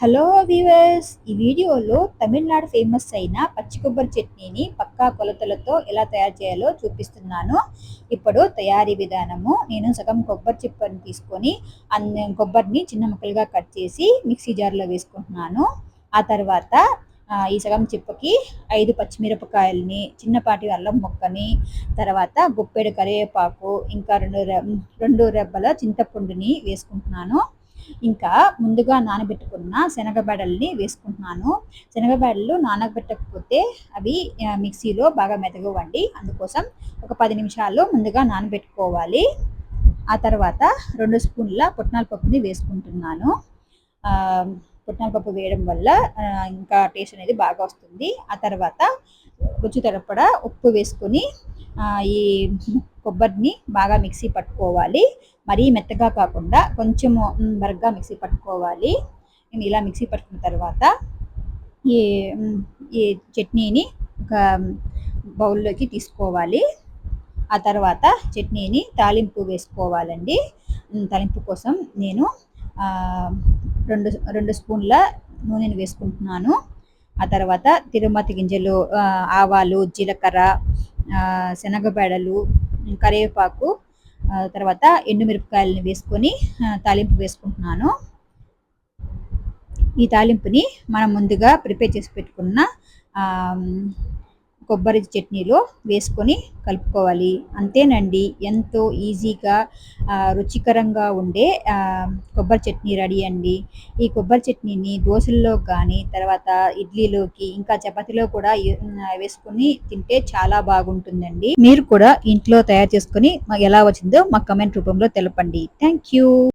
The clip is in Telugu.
హలో వ్యూవర్స్ ఈ వీడియోలో తమిళనాడు ఫేమస్ అయిన పచ్చి కొబ్బరి చట్నీని పక్కా కొలతలతో ఎలా తయారు చేయాలో చూపిస్తున్నాను. ఇప్పుడు తయారీ విధానము. నేను సగం కొబ్బరి చిప్పని తీసుకొని అన్ని కొబ్బరిని చిన్న ముక్కలుగా కట్ చేసి మిక్సీ జార్లో వేసుకుంటున్నాను. ఆ తర్వాత ఈ సగం చిప్పకి ఐదు పచ్చిమిరపకాయలని చిన్నపాటి అల్లం ముక్కని తర్వాత గుప్పెడు కరివేపాకు ఇంకా రెండు రెండు రెబ్బల చింతపండుని వేసుకుంటున్నాను. ఇంకా ముందుగా నానబెట్టుకున్న శనగబెడల్ని వేసుకుంటున్నాను. శనగబెడలు నానబెట్టకపోతే అవి మిక్సీలో బాగా మెతగవండి అందుకోసం ఒక పది నిమిషాలు ముందుగా నానబెట్టుకోవాలి. ఆ తర్వాత రెండు స్పూన్ల పుట్నాల పప్పుని వేసుకుంటున్నాను. పుట్నాల పప్పు వేయడం వల్ల ఇంకా టేస్ట్ అనేది బాగా వస్తుంది. ఆ తర్వాత రుచి తరపడ ఉప్పు వేసుకొని ఈ కొబ్బరిని బాగా మిక్సీ పట్టుకోవాలి. మరీ మెత్తగా కాకుండా కొంచెము బరగ్గా మిక్సీ పట్టుకోవాలి. నేను ఇలా మిక్సీ పట్టుకున్న తర్వాత ఈ ఈ చట్నీని ఒక బౌల్లోకి తీసుకోవాలి. ఆ తర్వాత చట్నీని తాలింపు వేసుకోవాలండి. తాలింపు కోసం నేను రెండు రెండు స్పూన్ల నూనెను వేసుకుంటున్నాను. ఆ తర్వాత తిరుమతి గింజలు ఆవాలు జీలకర్ర ఆ, శనగబెడలు కరివేపాకు తర్వాత ఎండుమిరపకాయలని వేసుకొని తాలింపు వేసుకుంటున్నాను. ఈ తాలింపుని మనం ముందుగా ప్రిపేర్ చేసి పెట్టుకున్న కొబ్బరి చట్నీలో వేసుకొని కలుపుకోవాలి. అంతేనండి. ఎంతో ఈజీగా రుచికరంగా ఉండే కొబ్బరి చట్నీ రెడీ అండి. ఈ కొబ్బరి చట్నీని దోశల్లో కానీ తర్వాత ఇడ్లీలోకి ఇంకా చపాతీలో కూడా వేసుకొని తింటే చాలా బాగుంటుందండి. మీరు కూడా ఇంట్లో తయారు చేసుకొని మాకు ఎలా వచ్చిందో మా కమెంట్ రూపంలో తెలపండి. Thank you.